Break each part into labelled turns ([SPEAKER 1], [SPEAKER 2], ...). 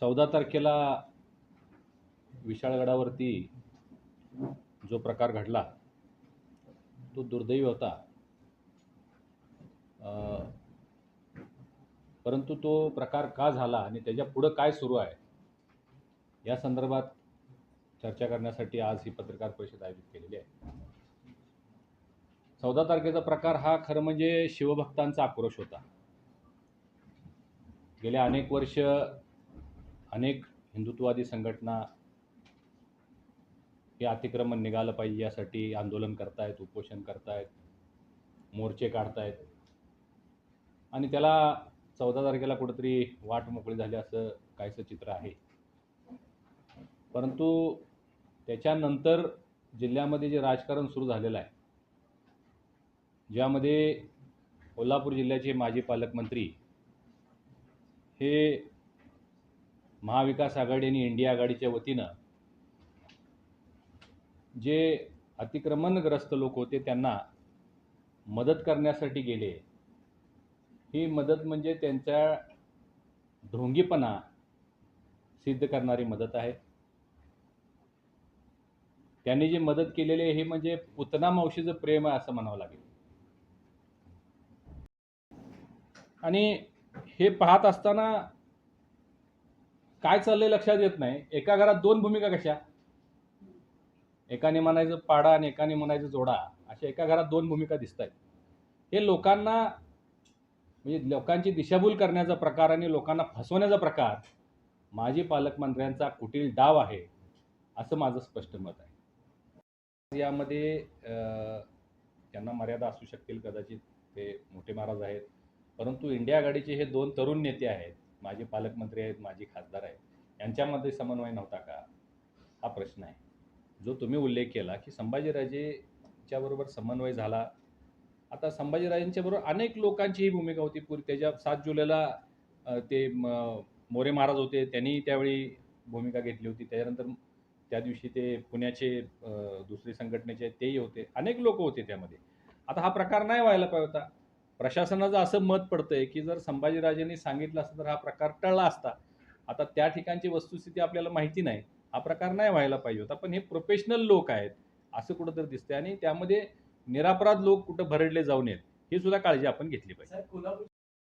[SPEAKER 1] चौदा तारखेला विशाळगडावरती जो प्रकार घडला तो दुर्दैवी होता. परंतु तो प्रकार का झाला आणि त्याच्या पुढं काय सुरू आहे या संदर्भात चर्चा करण्यासाठी आज ही पत्रकार परिषद आयोजित केलेली आहे. चौदा तारखेचा प्रकार हा खरं म्हणजे शिवभक्तांचा आक्रोश होता. गेल्या अनेक वर्ष अनेक हिंदुत्ववादी संघटना हे अतिक्रमण निघालं पाहिजे यासाठी आंदोलन करतायत उपोषण करतायत मोर्चे काढतायत. आणि त्याला चौदा तारखेला कुठंतरी वाट मोकळी झाली असं काहीसं चित्र आहे. परंतु त्याच्यानंतर जिल्ह्यामध्ये जे राजकारण सुरू झालेलं आहे ज्यामध्ये कोल्हापूर जिल्ह्याचे माजी पालकमंत्री हे महाविकास आघाडी आणि इंडिया आघाडीच्या वतीनं जे अतिक्रमणग्रस्त लोक होते त्यांना मदत करण्यासाठी गेले. ही मदत म्हणजे त्यांच्या ढोंगीपणा सिद्ध करणारी मदत आहे. त्यांनी जी मदत केलेली आहे हे म्हणजे पुतना मावशीचं प्रेम आहे असं म्हणावं लागेल. आणि हे पाहत असताना काय चाललंय लक्षात येत नाही. एका घरात दोन भूमिका कशा? एकाने म्हणायचं पाडा आणि एकाने म्हणायचं जोडा. अशा एका घरात दोन भूमिका दिसत आहेत हे लोकांना म्हणजे लोकांची दिशाभूल करण्याचा प्रकार आणि लोकांना फसवण्याचा प्रकार माजी पालकमंत्र्यांचा कुटील डाव आहे असं माझं स्पष्ट मत आहे. यामध्ये त्यांना मर्यादा असू शकतील कदाचित ते मोठे महाराज आहेत. परंतु इंडिया आघाडीचे हे दोन तरुण नेते आहेत माझे पालकमंत्री आहेत माझे खासदार आहेत यांच्यामध्ये समन्वय नव्हता का? हा प्रश्न आहे. जो तुम्ही उल्लेख केला की संभाजीराजेच्या बरोबर समन्वय झाला. आता संभाजीराजेंच्या बरोबर अनेक लोकांची ही भूमिका होती. पूर्वी त्याच्या सात जुलैला ते म- मोरे महाराज होते. त्यांनी त्यावेळी भूमिका घेतली होती. त्याच्यानंतर त्या दिवशी ते पुण्याचे दुसरे संघटनेचे तेही होते. अनेक लोक होते त्यामध्ये. आता हा प्रकार नाही व्हायला पाहिजे होता. प्रशासनाचं असं मत पडतंय की जर संभाजीराजेंनी सांगितलं असतं तर हा प्रकार टळला असता. आता त्या ठिकाणची वस्तुस्थिती आपल्याला माहिती नाही. हा प्रकार नाही व्हायला पाहिजे होता. पण हे प्रोफेशनल लोक आहेत असं कुठंतरी दिसतंय. आणि त्यामध्ये निरापराध लोक कुठं भरडले जाऊ नयेत ही सुद्धा काळजी आपण घेतली पाहिजे.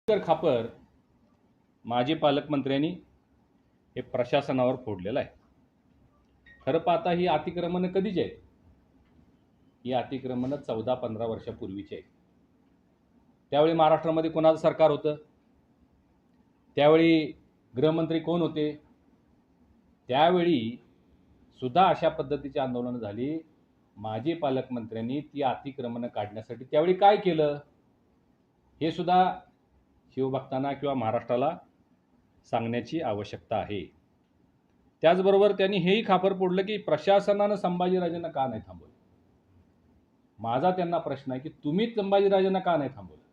[SPEAKER 1] तर खापर माजी पालकमंत्र्यांनी हे प्रशासनावर फोडलेलं आहे. खरं पाहता ही अतिक्रमणं कधीची आहेत? ही अतिक्रमणं चौदा पंधरा वर्षापूर्वीची आहेत. त्यावेळी महाराष्ट्रामध्ये कोणाचं सरकार होतं? त्यावेळी गृहमंत्री कोण होते? त्यावेळी सुद्धा अशा पद्धतीची आंदोलनं झाली. माजी पालकमंत्र्यांनी ती अतिक्रमणं काढण्यासाठी त्यावेळी काय केलं? हे सुद्धा शिवभक्तांना किंवा महाराष्ट्राला सांगण्याची आवश्यकता आहे. त्याचबरोबर त्यांनी हेही खापर पोडलं की प्रशासनानं संभाजीराजांना का नाही थांबवलं? माझा त्यांना प्रश्न आहे की तुम्हीच संभाजीराजांना का नाही थांबवलं?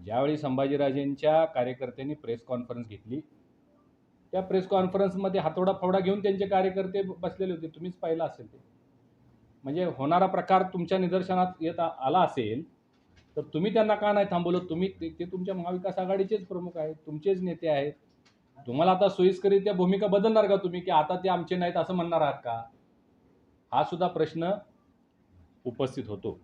[SPEAKER 1] ज्यावेळी संभाजीराजेंच्या कार्यकर्त्यांनी प्रेस कॉन्फरन्स घेतली त्या प्रेस कॉन्फरन्समध्ये हातोडा फावडा घेऊन त्यांचे कार्यकर्ते बसलेले होते. तुम्हीच पाहिलं असेल ते. म्हणजे होणारा प्रकार तुमच्या निदर्शनात येत आला असेल तर तुम्ही त्यांना का नाही थांबवलं? तुम्ही ते ते तुमच्या महाविकास आघाडीचेच प्रमुख आहेत तुमचेच नेते आहेत. तुम्हाला आता सोयीस्करित्या भूमिका बदलणार का तुम्ही की आता ते आमचे नाहीत असं म्हणणार आहात का? हा सुद्धा प्रश्न उपस्थित होतो.